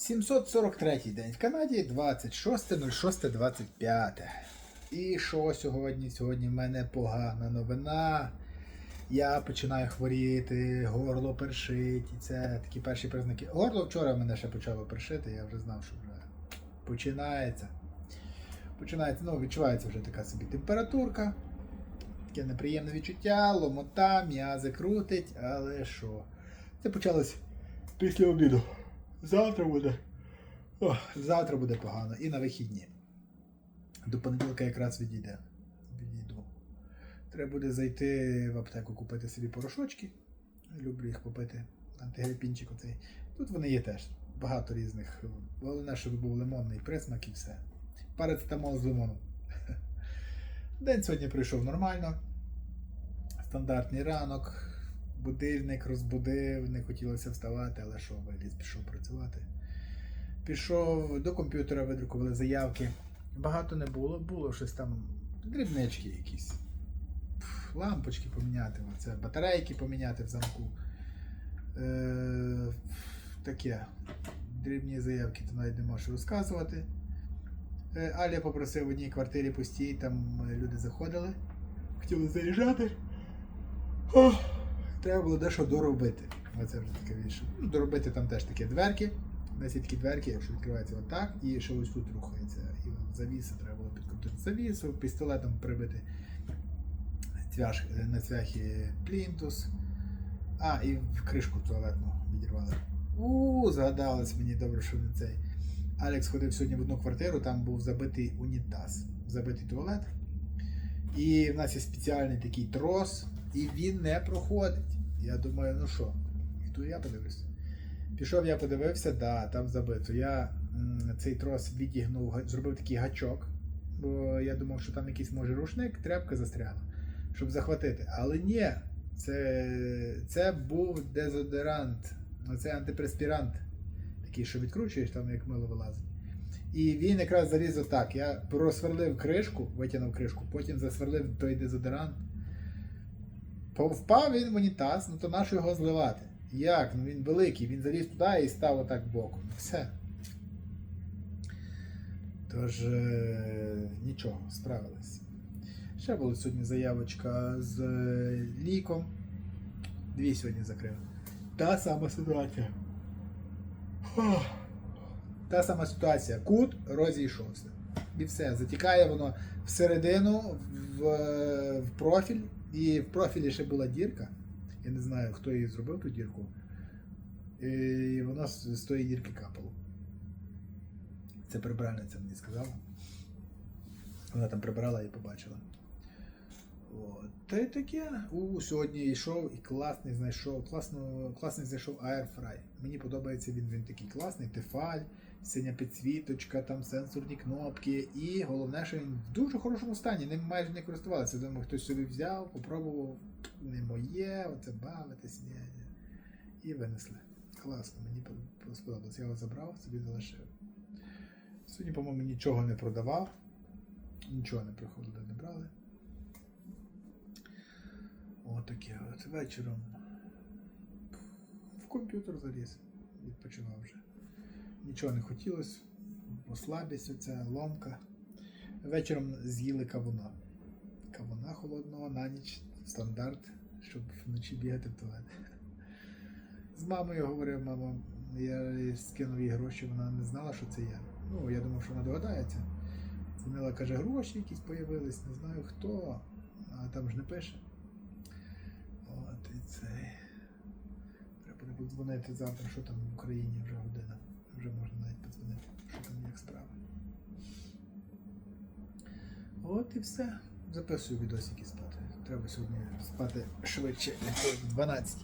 743 день в Канаді, 26.06.25. І що сьогодні? Сьогодні в мене погана новина. Я починаю хворіти, горло першить. І це такі перші признаки. Горло вчора мене ще почало першити, я вже знав, що вже починається. Починається, ну, відчувається вже така собі температурка. Таке неприємне відчуття, ломота, м'язи крутить, але що? Це почалось після обіду. Завтра буде. О, завтра буде погано. І на вихідні. До понеділка якраз відійде. Відійду. Треба буде зайти в аптеку, купити собі порошочки. Люблю їх попити. Антигрипінчик оцей. Тут вони є теж. Багато різних. Головне, щоб був лимонний присмак і все. Парацетамол з лимоном. День сьогодні пройшов нормально. Стандартний ранок. Будильник розбудив, не хотілося вставати, але що, виліз, пішов працювати. Пішов до комп'ютера, видрукували заявки. Багато не було, було щось там, дрібнички якісь. Лампочки поміняти, оце, батарейки поміняти в замку. Е, таке. Дрібні заявки, то навіть не можеш розказувати. Е, Аля попросив в одній квартирі постій, там е, люди заходили, хотіли заїжджати. Ох, треба було дещо доробити. Оце вже таке більше. Ну, доробити там теж такі дверки. Нас є такі дверки, якщо відкривається отак, і ще ось тут рухається. І от завіса треба було підкрутити завісу, пістолетом прибити цвяш, на цвяхі плінтус. А, і в кришку туалетну відірвали. У, згадалось мені добре, що не цей. Алекс ходив сьогодні в одну квартиру, там був забитий унітаз, забитий туалет. І в нас є спеціальний такий трос, і він не проходить. Я думаю, ну що, йду я подивлюся. Пішов, я подивився, да, там забито. Я цей трос відігнув, зробив такий гачок, бо я думав, що там якийсь може рушник, тряпка застрягла, щоб захватити. Але ні, це, це був дезодорант, це антипреспірант, такий, що відкручуєш, там як мило вилазить. І він якраз заліз отак. Я просверлив кришку, витягнув кришку, потім засверлив той дезодорант. По- Впав він в унітаз, ну то нащо його зливати? Як? Ну він великий, він заліз туди і став отак боком. Все. Тож, е, нічого, справились. Ще була сьогодні заявочка з е, ліком. Дві сьогодні закрив. Та сама ситуація. Та сама ситуація. Кут розійшовся. І все. Затікає воно всередину, в, в профіль. І в профілі ще була дірка. Я не знаю, хто її зробив ту дірку. І вона з, тої дірки капало. Це прибральниця мені сказала. Вона там прибрала і побачила. От. Та й таке. У, сьогодні йшов і класний знайшов. Класно, класний знайшов Airfry. Мені подобається він, він такий класний, тефаль, синя підсвіточка, там сенсорні кнопки. І головне, що він в дуже хорошому стані, ним майже не користувалися. Думаю, хтось собі взяв, попробував, не моє, оце бавитись, ні, ні. І винесли. Класно, мені сподобалось. Я його забрав, собі залишив. Сьогодні, по-моєму, нічого не продавав. Нічого не приходили, не брали. Отаке от вечором. В комп'ютер заліз, відпочивав вже. Нічого не хотілося, бо слабість оця, ломка. Вечором з'їли кавуна. Кавуна холодного на ніч стандарт, щоб вночі бігати в туалет. З мамою говорив, мама, я скинув їй гроші, вона не знала, що це я. Ну, я думав, що вона догадається. Дзвонила, каже, гроші якісь появились, не знаю хто, а там ж не пише. І цей. Треба буде подзвонити завтра, що там в Україні вже година. Вже можна навіть подзвонити, що там як справи. От і все. Записую відосики спати. Треба сьогодні спати швидше, як то в 12.